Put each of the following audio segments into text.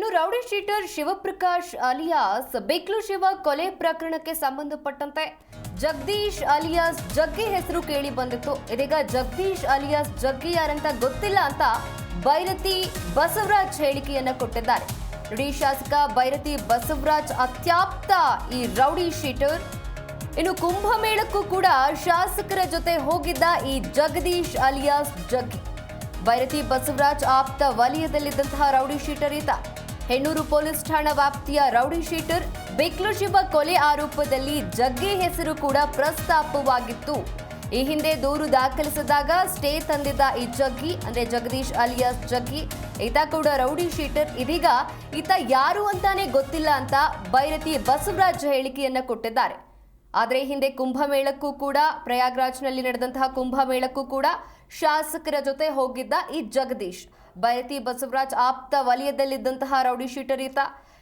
ಇನ್ನು rowdy sheeter Shivaprakash alias Beklu Shiva ಕೊಲೆ ಪ್ರಕರಣಕ್ಕೆ ಸಂಬಂಧಪಟ್ಟಂತೆ ಜಗದೀಶ್ ಅಲಿಯಾಸ್ ಜಗ್ಗಿ ಹೆಸರು ಕೇಳಿ ಬಂದಿತ್ತು. ಇದೀಗ ಜಗದೀಶ್ ಅಲಿಯಾಸ್ ಜಗ್ಗಿ ಯಾರಂತ ಗೊತ್ತಿಲ್ಲ ಅಂತ ಬೈರತಿ ಬಸವರಾಜ್ ಹೇಳಿಕೆಯನ್ನ ಕೊಟ್ಟಿದ್ದಾರೆ. ನುಡಿ ಶಾಸಕ ಬೈರತಿ ಬಸವರಾಜ್ ಅತ್ಯಾಪ್ತ ಈ ರೌಡಿ ಶೀಟರ್. ಇನ್ನು ಕುಂಭಮೇಳಕ್ಕೂ ಕೂಡ ಶಾಸಕರ ಜೊತೆ ಹೋಗಿದ್ದ ಈ ಜಗದೀಶ್ ಅಲಿಯಾಸ್ ಜಗ್ಗಿ. ಬೈರತಿ ಬಸವರಾಜ್ ಆಪ್ತ ವಲಯದಲ್ಲಿದ್ದಂತಹ ರೌಡಿ ಶೀಟರ್ ಈತ. ಹೆಣ್ಣೂರು ಪೊಲೀಸ್ ಠಾಣಾ ವ್ಯಾಪ್ತಿಯ ರೌಡಿ ಶೀಟರ್ ಬಿಕ್ಲು ಶಿವ ಕೊಲೆ ಆರೋಪದಲ್ಲಿ ಜಗ್ಗಿ ಹೆಸರು ಕೂಡ ಪ್ರಸ್ತಾಪವಾಗಿತ್ತು. ಈ ಹಿಂದೆ ದೂರು ದಾಖಲಿಸಿದಾಗ ಸ್ಟೇ ತಂದಿದ್ದ ಈ ಜಗ್ಗಿ, ಅಂದ್ರೆ ಜಗದೀಶ್ ಅಲಿಯಾಸ್ ಜಗ್ಗಿ, ಈತ ಕೂಡ ರೌಡಿ ಶೀಟರ್. ಇದೀಗ ಈತ ಯಾರು ಅಂತಾನೆ ಗೊತ್ತಿಲ್ಲ ಅಂತ ಬೈರತಿ ಬಸವರಾಜ್ ಹೇಳಿಕೆಯನ್ನ ಕೊಟ್ಟಿದ್ದಾರೆ. ಆದರೆ ಹಿಂದೆ ಕುಂಭಮೇಳಕ್ಕೂ ಕೂಡ, ಪ್ರಯಾಗ್ರಾಜ್ನಲ್ಲಿ ನಡೆದಂತಹ ಕುಂಭಮೇಳಕ್ಕೂ ಕೂಡ ಶಾಸಕರ ಜೊತೆ ಹೋಗಿದ್ದ ಈ ಜಗದೀಶ್. ಬಯತಿ ಬಸವರಾಜ್ ಆಪ್ತ ವಲಯದಲ್ಲಿದ್ದಂತಹ ರೌಡಿ ಶೀಟರ್ ಈತ.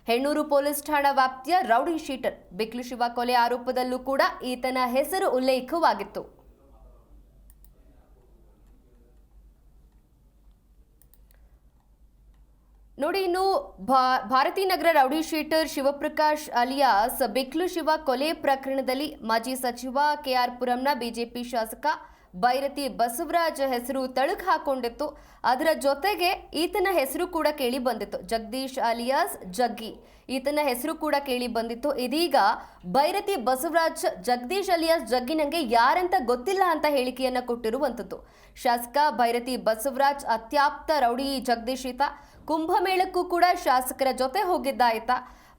ಹೆಣ್ಣೂರು ಪೊಲೀಸ್ ಠಾಣಾ ವ್ಯಾಪ್ತಿಯ ರೌಡಿ ಶೀಟರ್. ಬಿಕ್ಲು ಶಿವ ಕೊಲೆ ಆರೋಪದಲ್ಲೂ ಕೂಡ ಈತನ ಹೆಸರು ಉಲ್ಲೇಖವಾಗಿತ್ತು. ನೋಡಿ, ಇನ್ನು ಭಾ- Bharathinagar rowdy sheeter Shivaprakash alias Biklu Shiva ಕೊಲೆ ಪ್ರಕರಣದಲ್ಲಿ ಮಾಜಿ ಸಚಿವ ಕೆಆರ್ ಪುರಂನ ಬಿಜೆಪಿ ಶಾಸಕ ಬೈರತಿ ಬಸವರಾಜ್ ಹೆಸರು ತಳುಕು ಹಾಕೊಂಡಿತ್ತು. ಅದರ ಜೊತೆಗೆ ಈತನ ಹೆಸರು ಕೂಡ ಕೇಳಿ ಬಂದಿತ್ತು. ಜಗದೀಶ್ ಅಲಿಯಾಸ್ ಜಗ್ಗಿ ಈತನ ಹೆಸರು ಕೂಡ ಕೇಳಿ ಬಂದಿತ್ತು. ಇದೀಗ ಬೈರತಿ ಬಸವರಾಜ್ ಜಗದೀಶ್ ಅಲಿಯಾಸ್ ಜಗ್ಗಿ ನನಗೆ ಯಾರಂತ ಗೊತ್ತಿಲ್ಲ ಅಂತ ಹೇಳಿಕೆಯನ್ನ ಕೊಟ್ಟಿರುವಂಥದ್ದು. ಶಾಸಕ ಬೈರತಿ ಬಸವರಾಜ್ ಅತ್ಯಾಪ್ತ ರೌಡಿ ಜಗದೀಶ್ ಈತ ಕುಂಭಮೇಳಕ್ಕೂ ಕೂಡ ಶಾಸಕರ ಜೊತೆ ಹೋಗಿದ್ದ ಆಯ್ತ.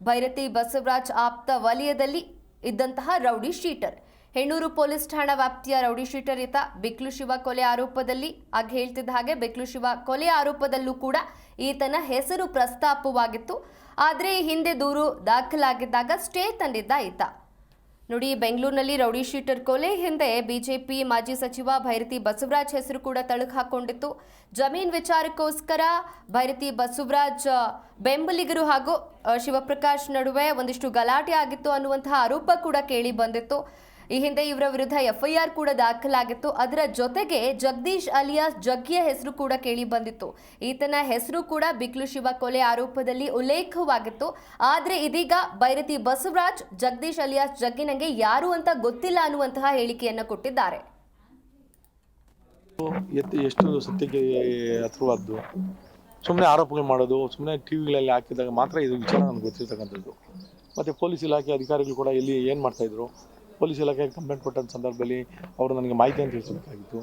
ಭೈರತಿ ಬಸವರಾಜ್ ಆಪ್ತ ವಲಯದಲ್ಲಿ ಇದ್ದಂತಹ ರೌಡಿ ಶೀಟರ್. ಹೆಣ್ಣೂರು ಪೊಲೀಸ್ ಠಾಣಾ ವ್ಯಾಪ್ತಿಯ ರೌಡಿ ಶೀಟರ್ ಈತ ಬಿಕ್ಲು ಶಿವ ಕೊಲೆ ಆರೋಪದಲ್ಲಿ ಆಗ ಹೇಳ್ತಿದ್ದ ಹಾಗೆ ಬಿಕ್ಲು ಶಿವ ಕೊಲೆ ಆರೋಪದಲ್ಲೂ ಕೂಡ ಈತನ ಹೆಸರು ಪ್ರಸ್ತಾಪವಾಗಿತ್ತು. ಆದರೆ ಹಿಂದೆ ದೂರು ದಾಖಲಾಗಿದ್ದಾಗ ಸ್ಟೇ ತಂದಿದ್ದ ಈತ. ನೋಡಿ, ಬೆಂಗಳೂರಿನಲ್ಲಿ ರೌಡಿ ಶೀಟರ್ ಕೊಲೆ ಹಿಂದೆ ಬಿಜೆಪಿ ಮಾಜಿ ಸಚಿವ ಭೈರತಿ ಬಸವರಾಜ್ ಹೆಸರು ಕೂಡ ತಳುಕು ಹಾಕೊಂಡಿತ್ತು. ಜಮೀನ್ ವಿಚಾರಕ್ಕೋಸ್ಕರ ಭೈರತಿ ಬಸವರಾಜ್ ಬೆಂಬಲಿಗರು ಹಾಗೂ ಶಿವಪ್ರಕಾಶ್ ನಡುವೆ ಒಂದಿಷ್ಟು ಗಲಾಟೆ ಆಗಿತ್ತು ಅನ್ನುವಂತಹ ಆರೋಪ ಕೂಡ ಕೇಳಿ ಬಂದಿತ್ತು. ಈ ಹಿಂದೆ ಇವರ ವಿರುದ್ಧ ಎಫ್ಐಆರ್ ಕೂಡ ದಾಖಲಾಗಿತ್ತು. ಅದರ ಜೊತೆಗೆ ಜಗದೀಶ್ ಅಲಿಯಾಸ್ ಜಗ್ಗಿಯ ಹೆಸರು ಕೂಡ ಕೇಳಿ ಬಂದಿತ್ತು. ಈತನ ಹೆಸರು ಕೂಡ ಬಿಕ್ಲು ಶಿವ ಕೊಲೆ ಆರೋಪದಲ್ಲಿ ಉಲ್ಲೇಖವಾಗಿತ್ತು. ಆದರೆ ಇದೀಗ ಬೈರತಿ ಬಸವರಾಜ್, ಜಗದೀಶ್ ಅಲಿಯಾಸ್ ಜಗ್ಗಿ ನಂಗೆ ಯಾರು ಅಂತ ಗೊತ್ತಿಲ್ಲ ಅನ್ನುವಂತಹ ಹೇಳಿಕೆಯನ್ನು ಕೊಟ್ಟಿದ್ದಾರೆ. ಎತ್ತಿ ಎಷ್ಟು ಸತ್ಯಕ್ಕೆ ಹತ್ರವಾದ್ದು? ಸುಮ್ಮನೆ ಆರೋಪಗಳು ಮಾಡೋದು ಸುಮ್ಮನೆ ಟಿ ವಿಗಳಲ್ಲಿ ಹಾಕಿದಾಗ ಮಾತ್ರ ಇದು ವಿಚಾರ ನನಗೆ ಗೊತ್ತಿರ್ತಕ್ಕಂಥದ್ದು. ಮತ್ತು ಪೊಲೀಸ್ ಇಲಾಖೆ ಅಧಿಕಾರಿಗಳು ಕೂಡ ಇಲ್ಲಿ ಏನು ಮಾಡ್ತಾಯಿದ್ರು ಪೊಲೀಸ್ ಇಲಾಖೆಗೆ ಕಂಪ್ಲೇಂಟ್ ಕೊಟ್ಟಂಥ ಸಂದರ್ಭದಲ್ಲಿ ಅವರು ನನಗೆ ಮಾಹಿತಿಯನ್ನು ತಿಳಿಸಬೇಕಾಗಿತ್ತು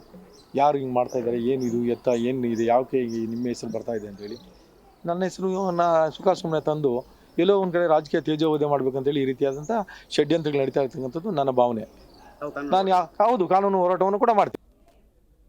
ಯಾರು ಹಿಂಗೆ ಮಾಡ್ತಾ ಇದ್ದಾರೆ ಏನಿದು ಎತ್ತ ಏನು ಇದೆ ಯಾಕೆ ಈ ನಿಮ್ಮ ಹೆಸರು ಬರ್ತಾ ಇದೆ ಅಂತೇಳಿ ನನ್ನ ಹೆಸರು ನಾ ಸುಖ ಸುಮ್ಮನೆ ತಂದು ಎಲ್ಲೋ ಒಂದು ಕಡೆ ರಾಜಕೀಯ ತೇಜೋವಧೆ ಮಾಡಬೇಕಂತೇಳಿ ಈ ರೀತಿಯಾದಂಥ ಷಡ್ಯಂತ್ರಗಳು ನಡೀತಾ ಇರ್ತಕ್ಕಂಥದ್ದು ನನ್ನ ಭಾವನೆ. ನಾನು ಯಾ ಹೌದು ಕಾನೂನು ಹೋರಾಟವನ್ನು ಕೂಡ ಮಾಡ್ತೀನಿ.